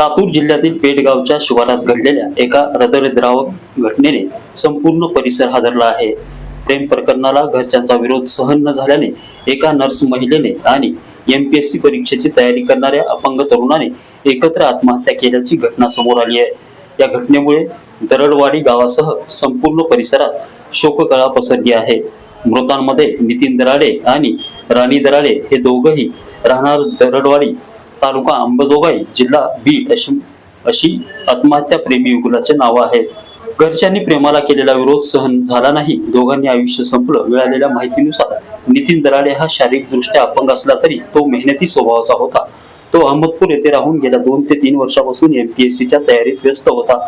लातूर जिल्ह्यातील पेटगावच्या शिवारात घडलेल्या एका हृदयद्रावक घटनेने संपूर्ण परिसर हादरला आहे. प्रेम प्रकरणाला घरच्यांचा विरोध सहन न झाल्याने एका नर्स महिलेने आणि एमपीएससी परीक्षेची तयारी करणाऱ्या अपंग तरुणाने एकत्र आत्महत्या केल्याची घटना समोर आली आहे. या घटनेमुळे दरडवाडी गावासह संपूर्ण परिसरात शोककळा पसरली आहे. मृतांमध्ये नितीन दराडे आणि राणी दराडे हे दोघंही राहणार दरडवाडी तालुका अंबजोगाई जिल्हा बीड अशी अशी आत्महत्या प्रेमी युगुलाचे नाव आहेत घरच्यांनी प्रेमाला केलेला विरोध सहन झाला नाही. दोघांनी आयुष्य संपलं. मिळालेल्या माहितीनुसार नितीन दराडे हा शारीरिकदृष्ट्या अपंग असला तरी तो मेहनती स्वभावाचा होता. तो अहमदपूर येथे राहून गेल्या दोन ते तीन वर्षापासून एमपीएससीच्या तयारीत व्यस्त होता.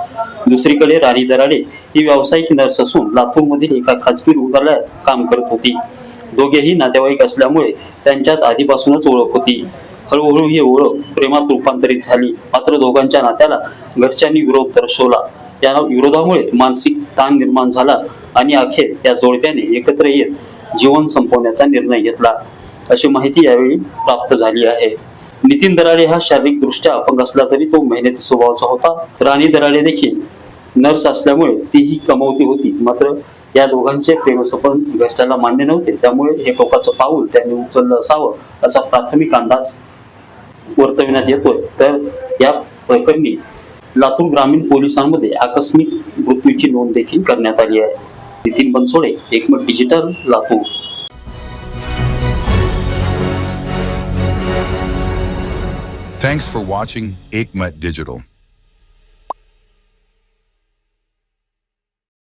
दुसरीकडे राणी दराडे ही व्यावसायिक नर्स असून लातूरमधील एका खाजगी रुग्णालयात काम करत होती. दोघेही नातेवाईक असल्यामुळे त्यांच्यात आधीपासूनच ओळख होती. हळूहळू ही ओळख प्रेमात रूपांतरित झाली. मात्र दोघांच्या नात्याला घरच्यांनी विरोध दर्शवला. या विरोधामुळे मानसिक ताण निर्माण झाला आणि अखेर या जोडप्याने एकत्र येत जीवन संपवण्याचा निर्णय घेतला. अशी माहिती यावेळी प्राप्त झाली आहे. नितीन दराडे हा शारीरिक दृष्ट्या अपंग असला तरी तो मेहनती स्वभावाचा होता. राणी दराडे देखील नर्स असल्यामुळे तीही कमवती होती. मात्र या दोघांचे प्रेमसपन घरच्याला मान्य नव्हते. त्यामुळे हे टोकाचं पाऊल त्यांनी उचललं असावं असा प्राथमिक अंदाज वर्तविण्यात येतोय. तर या प्रकरणी लातूर ग्रामीण पोलिसांमध्ये आकस्मिक मृत्यूची नोंद देखील करण्यात आली आहे. Nitin Bansode Ekmat digital Latur. Thanks for watching Aikmat Digital.